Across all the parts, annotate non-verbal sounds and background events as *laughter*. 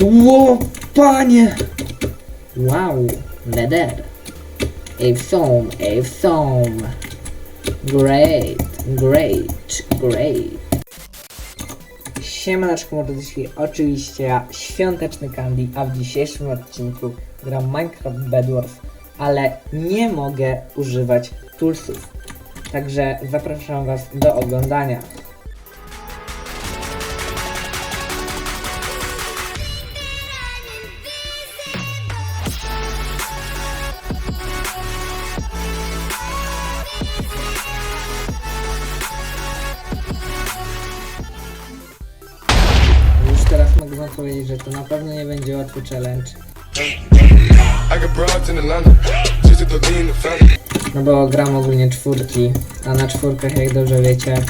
Ło, panie! Wow, leder. Ewsom, ewsom. Great, great, great. Siemaneczko mordeczki, oczywiście ja, Świąteczny Candy, a w dzisiejszym odcinku gram Minecraft Bedwars, ale nie mogę używać toolsów. Także zapraszam was do oglądania. Wam powiedzieć, że to na pewno nie będzie łatwy challenge. No bo gram ogólnie czwórki, a na czwórkach jak dobrze wiecie.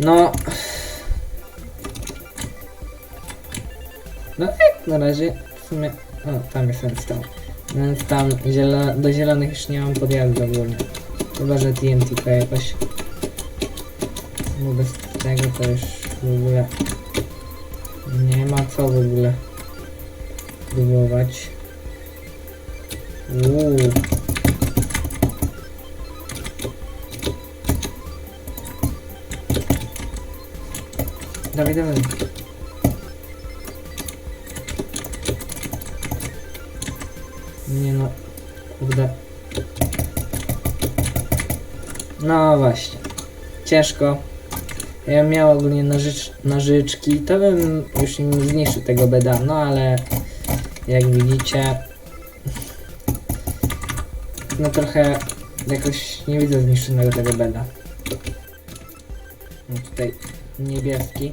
No. No tak, na razie w sumie. O, tam jest ten stał. Więc tam zielo do zielonych już nie mam podjazdu ogólnie. Chyba, że TNT jakoś. Bo bez tego to już w ogóle. Nie ma co w ogóle próbować. Uuu. Dawaj, dawaj. Nie no, kurde. No właśnie. Ciężko. Ja miał ogólnie nożycz, to bym już im zniszczył tego beda, no ale jak widzicie no trochę jakoś nie widzę zniszczonego tego beda. No tutaj niebieski.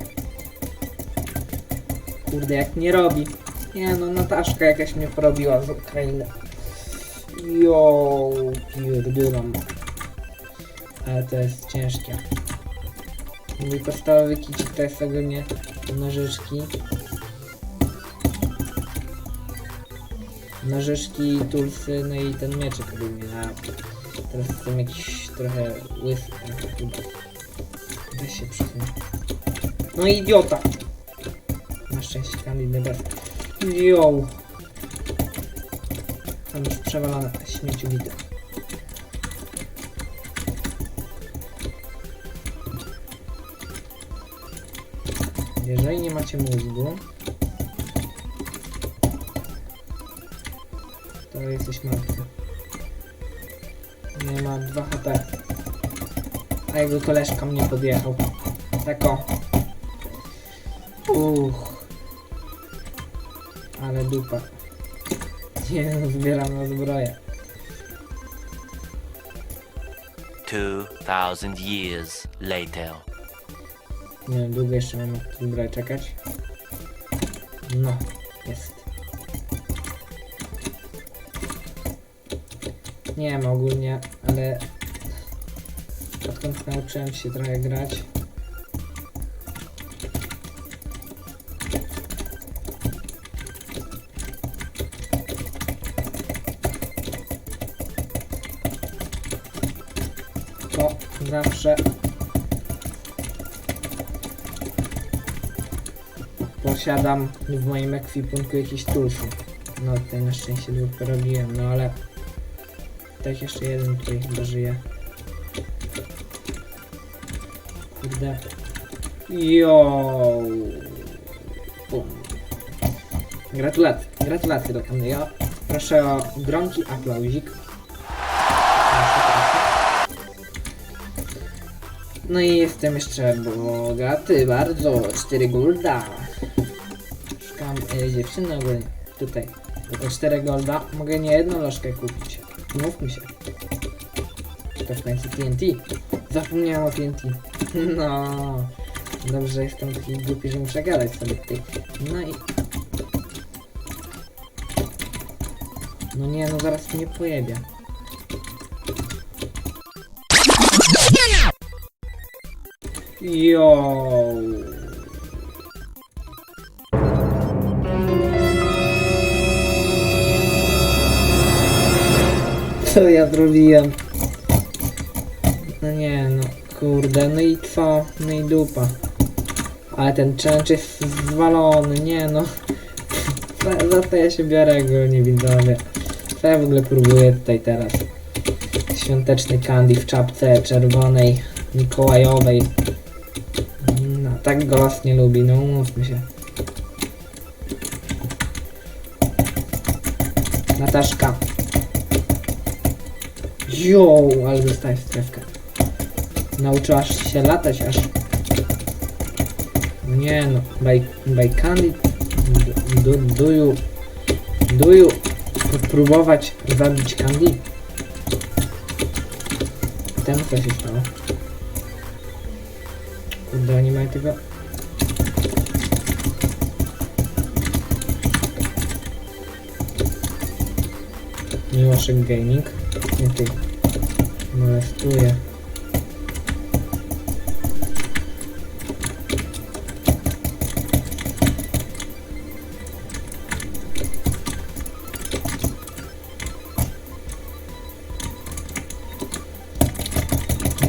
Kurde, jak nie robi. Nie no, Nataszka jakaś mnie porobiła z Ukrainy. Jo, pierdylam. Ale to jest ciężkie. Mój podstawowy kicik to jest ogólnie nożyczki. Nożyczki, tulsy, no i ten mieczek ogólnie. A teraz jestem jakiś trochę łysy. chyba. Weź się. No idiota! Na szczęście Candy bez. Yo! Tam już przewalone śmieciu widzę. Jeżeli nie macie mózgu, to jesteś martwy. Nie ma 2 HP. A jego koleżka mnie podjechał. Tak o. Uch. Ale dupa. Nie zbieram na zbroję. 2000 years later. Nie wiem, długo jeszcze mam na tę zbroję czekać. No, jest. Nie wiem ogólnie, ale odkąd nauczyłem się trochę grać, zawsze posiadam w moim ekwipunku jakieś tulsy. No tutaj na szczęście dwóch porobiłem, no ale tak jeszcze jeden tutaj chyba żyje. Kurde. Jo. Bum. Gratulacje, gratulacje do Kamila. Proszę o gromki aplauzik. No i jestem jeszcze bogaty, bardzo. 4 golda. Szukam e, dziewczyny ogólnie. Tutaj. Tylko 4 golda. Mogę nie jedną lożkę kupić. Mówmy się. To w końcu TNT. Zapomniałem o TNT. *laughs* No. Dobrze, jestem taki głupi, że muszę gadać sobie tutaj. No i... No nie, no zaraz mnie pojebie. Yo. Co ja zrobiłem? No nie no, kurde, no i co? No i dupa. Ale ten challenge jest zwalony, nie no. *laughs* Za- to ja się biorę go, nie widzowie. Co ja w ogóle próbuję tutaj teraz? Świąteczny candy w czapce czerwonej, mikołajowej. No, tak go nie lubi, no umówmy się. Nataszka. Jo, ale dostałeś strefkę. Nauczyłaś się latać aż. Nie no, by, by candy do, do you do you próbować zabić candy? Temu co się stało? Kurde, oni mają tego... Miłoszek Gaming. Nie ty. Molestuje.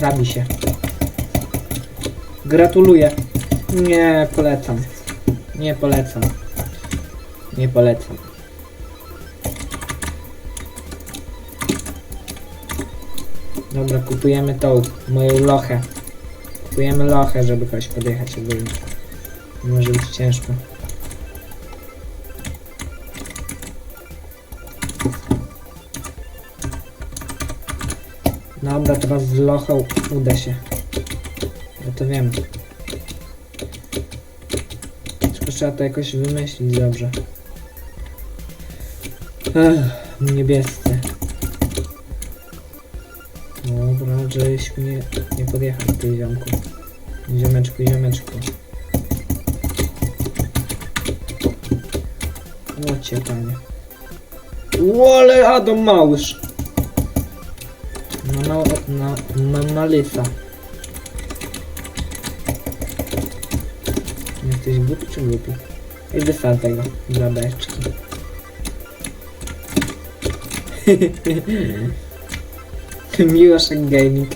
Zabij się. Gratuluję. Nie polecam. Nie polecam. Nie polecam. Dobra, kupujemy tą moją lochę. Kupujemy lochę, żeby kogoś podjechać ogólnie. Może być ciężko. Dobra, teraz z lochą uda się. Ja to wiem. Tylko trzeba to jakoś wymyślić dobrze. Ech, niebiescy. Żeś mnie nie podjechał ty ziomku. Ziomeczku, ziomeczku. Łocie panie. Łole Adam Małysz. No, no, no, no, no, lisa. Jesteś głupi czy głupi? I wysad tego dla beczki. *laughs* *laughs* *laughs* Miłoszek Gaming.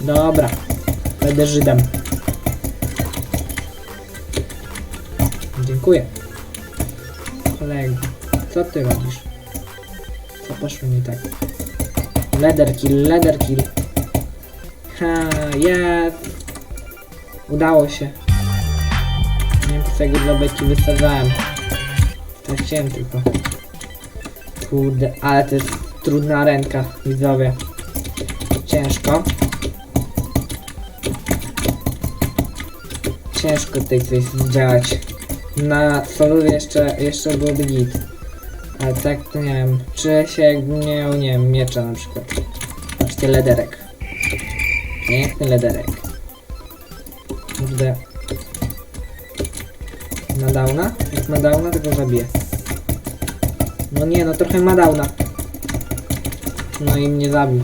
Dobra, będę Żydem. Dziękuję. Kolego, co ty robisz? Co poszło nie tak? Leather kill, kill. Ha, jest. Udało się. Nie wiem, co tego dla beki wysadzałem. Tak chciałem tylko. Kurde, ale to jest trudna ręka, widzowie. Ciężko. Ciężko tutaj coś zdziałać. Na solu jeszcze, jeszcze byłoby git. Ale tak to nie wiem. Czuję się jakbym miał, nie wiem, miecza na przykład. Patrzcie, lederek. Piękny lederek. Kurde. Na downa? Jak ma downa, to go zabiję. No nie, no trochę ma downa. No i mnie zabił.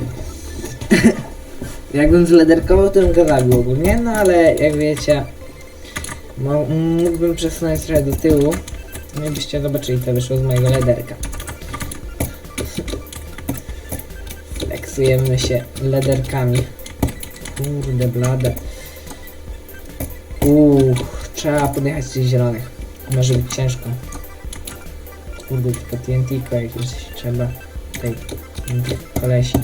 *laughs* Jakbym zlederkował, to bym go zabił ogólnie, no ale jak wiecie, mógłbym przesunąć trochę do tyłu. No i byście zobaczyli, co wyszło z mojego lederka. Flexujemy się lederkami. Kurde blade. Uuu, trzeba podjechać tych zielonych. Może być ciężko. Kurde, tylko TNT jakieś trzeba. Tej kolesi.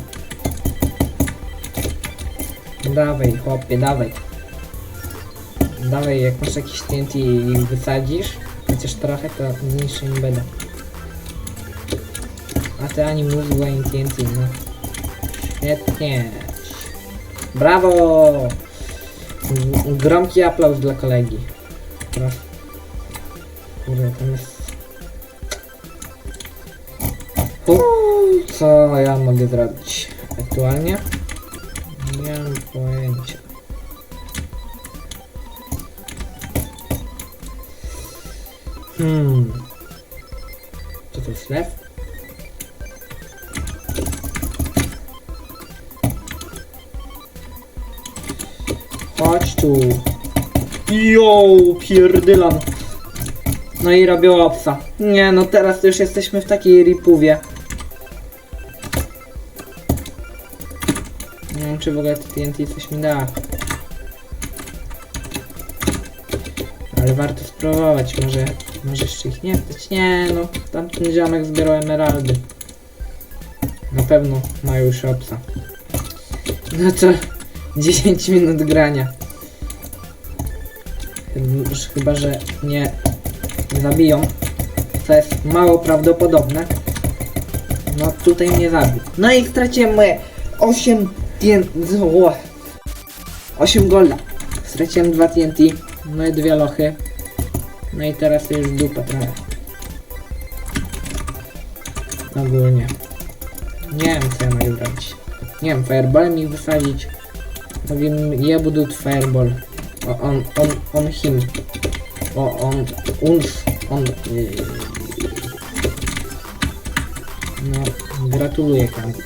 Dawaj, chłopie, dawaj. Dawaj, jak masz jakiś TNT i wysadzisz, chociaż trochę, to zniszczy nie będę. A ty ani mózgu, ani TNT, no. Świetnie. Brawo! Gromki aplauz dla kolegi. Kurde, tam jest... co ja mogę zrobić aktualnie? Nie mam pojęcia. Hmm. Co to jest lew? Chodź tu. Jo, pierdylan. No i robię opsa. Nie, no teraz już jesteśmy w takiej ripuwie. Czy w ogóle to TNT coś mi da. Ale warto spróbować, może, może jeszcze ich nie. Nie no, tamten ziomek zbierał emeraldy. Na pewno ma już opsa. No to *laughs* 10 minut grania. Chyba, że- nie zabiją. Co jest mało prawdopodobne. No tutaj mnie zabił. No i straciłem moje 8 TNT. 8 golda. Straciłem 2 TNT. No i dwie lochy. No i teraz już dupa trochę. Ogólnie. Nie wiem co ja mogę zrobić. Nie wiem, fireball mi wysadzić. Powiem, je budu fireball. O, on, on, on him. O, on, uns, on. Yy. No, gratuluję Kamil.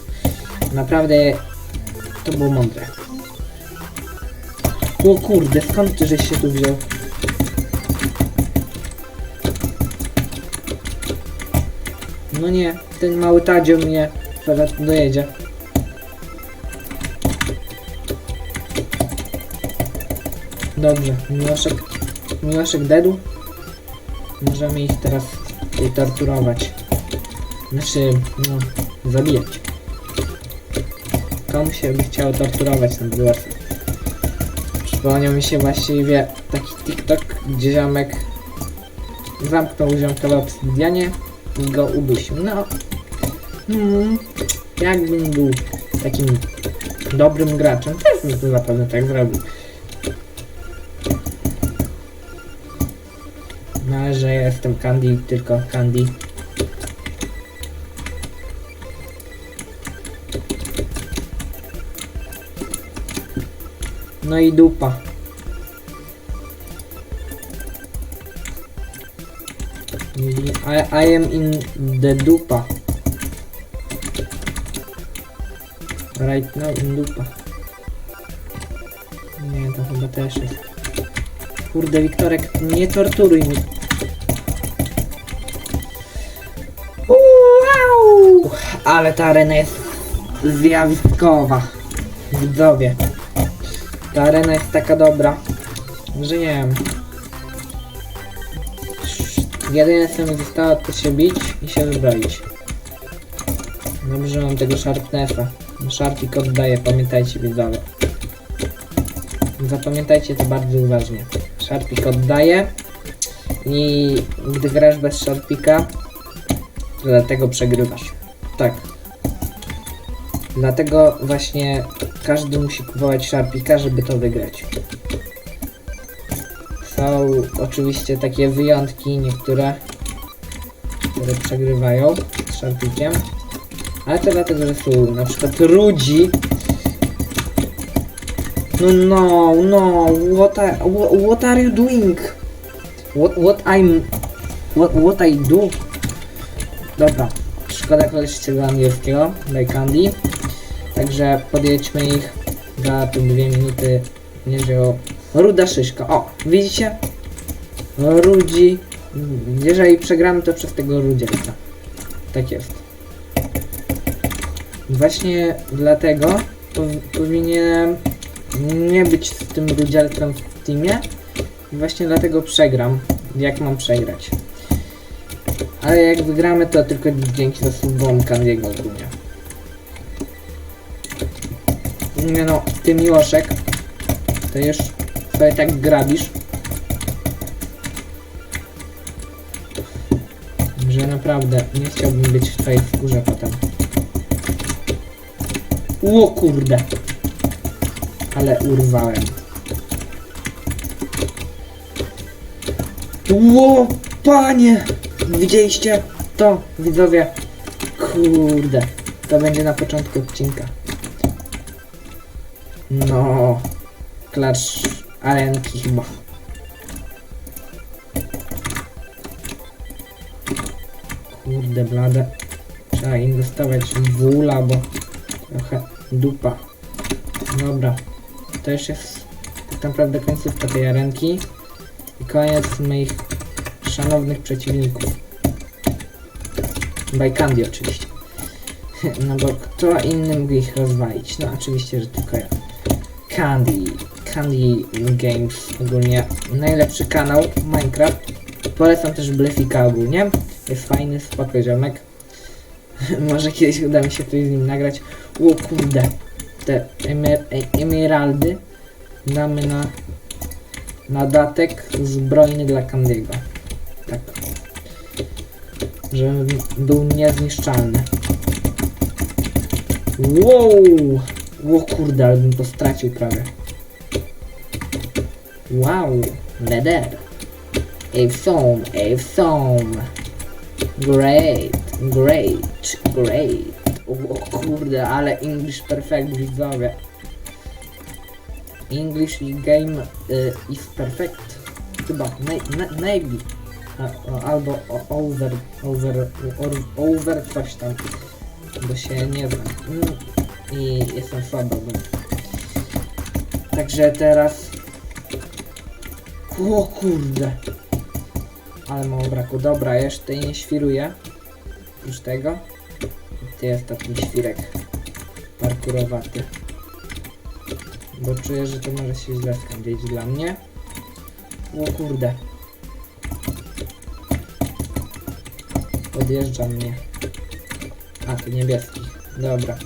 Naprawdę to było mądre. O kurde, skąd ty żeś się tu wziął? No nie, ten mały tadzio mnie zaraz dojedzie. Dobrze, Miłoszek, Miłoszek dedu. Możemy ich teraz torturować. Znaczy, no, zabijać. Komu się by chciało torturować na dworze? Przypomniał mi się właściwie taki TikTok, gdzie ziomek zamknął ziomka w obsydianie i go udusił. No, hmm, jakbym był takim dobrym graczem, też bym to zapewne tak zrobił. No, że jestem Candy, tylko Candy. No i dupa. I, I am in the dupa. Right now in dupa. Nie, to chyba też jest. Kurde, Wiktorek, nie torturuj mi. Wow! Ale ta arena jest zjawiskowa. Widzowie. Ta arena jest taka dobra, że nie wiem. Jedyne co mi zostało to się bić i się zbroić. Dobrze, mam tego Sharpnessa. Sharpik oddaje, pamiętajcie widzowie. Zapamiętajcie to bardzo uważnie. Sharpik oddaje i gdy grasz bez Sharpika, to dlatego przegrywasz. Tak. Dlatego właśnie każdy musi kupować Sharpika, żeby to wygrać. Są oczywiście takie wyjątki, niektóre, które przegrywają z Sharpikiem. Ale to dlatego, że są na przykład Rudzi. No no, no, what, I, what, are you doing? What, what I'm, what, what I do? Dobra, szkoda koleś tego angielskiego, by Candy. Także podjedźmy ich za te dwie minuty. Nie wziął. Ruda szyszka. O, widzicie? Rudzi. Jeżeli przegramy, to przez tego rudzielca. Tak jest. Właśnie dlatego pow- powinienem nie być z tym rudzielcem w teamie. Właśnie dlatego przegram. Jak mam przegrać? Ale jak wygramy, to tylko dzięki zasługom Kandiego ogólnie. Nie no, ty Miłoszek, to już sobie tak grabisz, że naprawdę nie chciałbym być w twojej skórze potem. Ło kurde! Ale urwałem. Ło panie! Widzieliście to, widzowie? Kurde, to będzie na początku odcinka. No, klacz arenki chyba. Kurde blade. Trzeba inwestować w wula, bo trochę dupa. Dobra, to już jest tak naprawdę końcówka tej arenki. I koniec moich szanownych przeciwników. By Candy oczywiście. *laughs* No bo kto inny mógł ich rozwalić? No oczywiście, że tylko ja. Candy. Candy Games ogólnie. Najlepszy kanał Minecraft. Polecam też Blefika ogólnie. Jest fajny, spoko ziomek. *laughs* Może kiedyś uda mi się coś z nim nagrać. O kurde. Te emer e- emeraldy damy na na datek zbrojny dla Candy'ego. Tak. Żeby był niezniszczalny. Wow! O kurde, ale bym to stracił prawie. Wow! Leder. A foam, a foam. Great, great, great. O, kurde, ale English perfect widzowie. English game y, is perfect. Chyba, may, maybe. Albo over, over, or, over coś tam. Bo się nie znam. I jestem ogólnie. Także teraz... O kurde. Ale mało braku. Dobra, jeszcze nie świruję. Już tego. Ty jest taki świrek. Parkurowaty. Bo czuję, że to może się źle skończyć dla mnie. O kurde. Podjeżdża mnie. A, to niebieski. Dobra.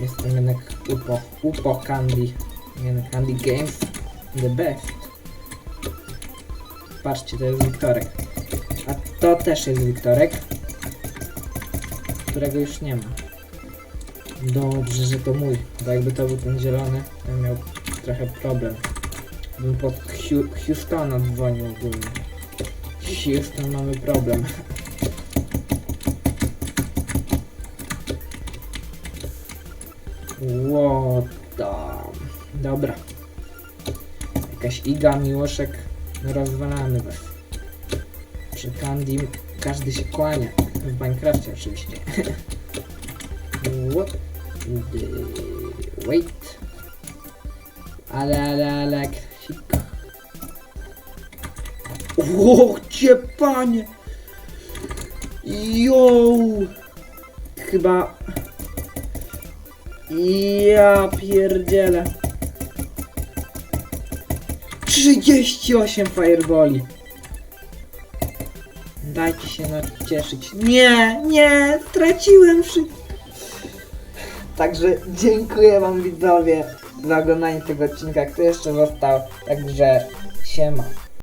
Jestem jednak Upo. Upo Candy. Nie no, Candy Games. The best. Patrzcie, to jest Wiktorek. A to też jest Wiktorek. Którego już nie ma. Dobrze, że to mój. Bo jakby to był ten zielony, to miał trochę problem. Bym pod Hu Houstona dzwonił ogólnie. Houston mamy problem. The... Dobra. Jakaś Iga, Miłoszek. Rozwalamy was. Przy Candy każdy się kłania. W Minecrafcie oczywiście. What the... Wait. Ale, ale, ale... Ksik. O, gdzie panie! Yo! Chyba... Ja pierdzielę. 38 fireboli. Dajcie się nacieszyć. Nie, nie, straciłem wszystko. Także dziękuję wam widzowie za oglądanie tego odcinka, kto jeszcze został. Także siema.